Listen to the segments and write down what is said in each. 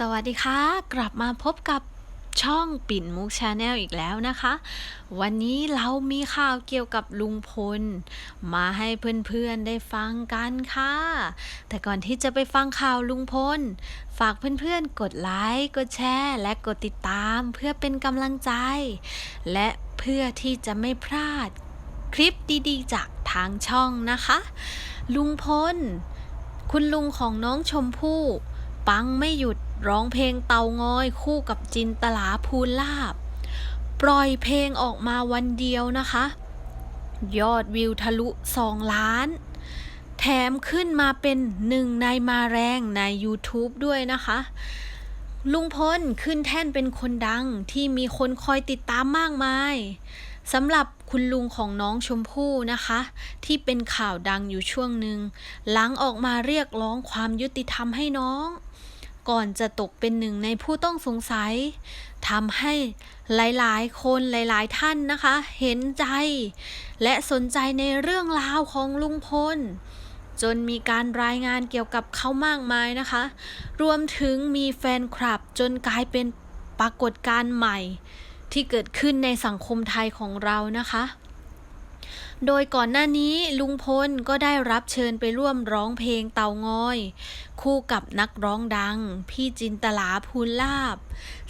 สวัสดีค่ะ กลับมาพบกับช่องปิ่นมุกชาแนลอีกแล้วนะคะ วันนี้เรามีข่าวเกี่ยวกับลุงพล มาให้เพื่อนๆได้ฟังกันค่ะ แต่ก่อนที่จะไปฟังข่าวลุงพล ฝากเพื่อนๆ กดไลค์กดแชร์และกดติดตามเพื่อเป็นกำลังใจ และเพื่อที่จะไม่พลาดคลิปดีๆ จากทางช่องนะคะ ลุงพล คุณลุงของน้องชมพู่ ปังไม่หยุดร้องเพลงเตางอยคู่กับจินตลาภูลาบ ปล่อยเพลงออกมาวันเดียวนะคะ ยอดวิวทะลุ 2 ล้าน แถมขึ้นมาเป็นหนึ่งในมาแรงใน YouTube ด้วยนะคะ ลุงพลขึ้นแท่นเป็นคนดังที่มีคนคอยติดตามมากมายสำหรับคุณลุงของน้องชมพู่นะคะ ที่เป็นข่าวดังอยู่ช่วงหนึ่งหลังออกมาเรียกร้องความยุติธรรมให้น้อง ก่อนจะตกเป็นหนึ่งในผู้ต้องสงสัยทำให้หลายๆ คนหลายๆท่านนะคะ เห็นใจ และสนใจในเรื่องราวของลุงพล จนมีการรายงานเกี่ยวกับเขามากมายนะคะ รวมถึงมีแฟนคลับจนกลายเป็นปรากฏการณ์ใหม่ ที่เกิดขึ้นในสังคมไทยของเรานะคะ โดยก่อนหน้านี้ลุงพลก็ได้รับเชิญไปร่วมร้องเพลงเตางอย คู่กับนักร้องดัง พี่จินตลาภูลาบ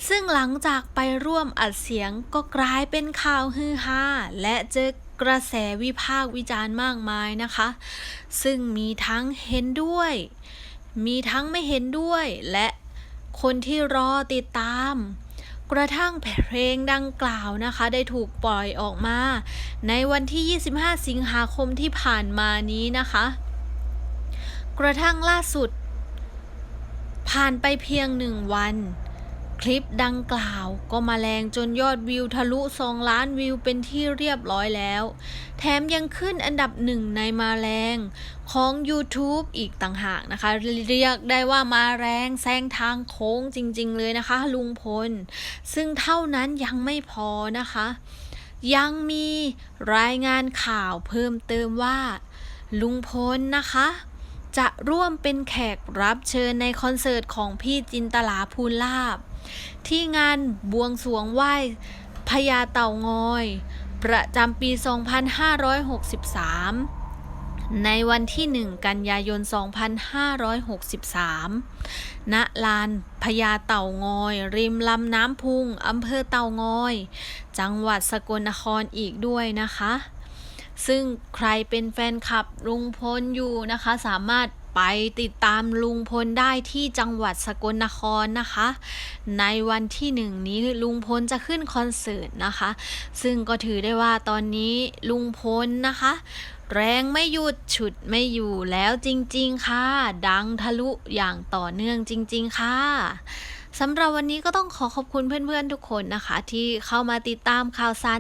ซึ่งหลังจากไปร่วมอัดเสียงก็กลายเป็นข่าวฮือฮาและเจอกระแสวิพากษ์วิจารณ์มากมายนะคะ ซึ่งมีทั้งเห็นด้วย มีทั้งไม่เห็นด้วยและคนที่รอติดตาม กระทั่งเพลงดังกล่าวนะคะ ได้ถูกปล่อยออกมา ในวันที่ 25 สิงหาคมที่ผ่านมานี้นะคะ กระทั่งล่าสุด ผ่านไปเพียงหนึ่งวัน คลิปดังกล่าวก็มาแรงจนยอดวิวทะลุ 2 ล้านวิวเป็นที่เรียบร้อยแล้ว แถมยังขึ้นอันดับหนึ่งในมาแรงของ YouTube อีกต่างหากนะคะ เรียกได้ว่ามาแรงแซงทางโค้งจริงๆเลยนะคะ ลุงพล ซึ่งเท่านั้นยังไม่พอนะคะ ยังมีรายงานข่าวเพิ่มเติมว่า ลุงพลนะคะ จะร่วมเป็นแขกรับเชิญในคอนเสิร์ตของพี่จินตลาภูลาบ ที่งานบวงสวงไหว้พญาเต่างอย ประจำปี 2563ในวันที่ 1 กันยายน 2563 ณ ลานพญาเต่างอย ริมลำน้ำพุง อำเภอเต่างอย จังหวัดสกลนครอีกด้วยนะคะ ซึ่งใครเป็นแฟนคลับลุงพลอยู่นะคะ สามารถไปติดตามลุงพลได้ที่จังหวัดสกลนครนะคะ ในวันที่หนึ่งนี้ลุงพลจะขึ้นคอนเสิร์ตนะคะ ซึ่งก็ถือได้ว่าตอนนี้ลุงพลนะคะ แรงไม่หยุดฉุดไม่อยู่แล้วจริงๆค่ะ ดังทะลุอย่างต่อเนื่องจริง ๆ ค่ะสำหรับวันนี้ก็ต้องขอขอบคุณเพื่อนๆทุกคนนะคะ ที่เข้ามาติดตามข่าวสาร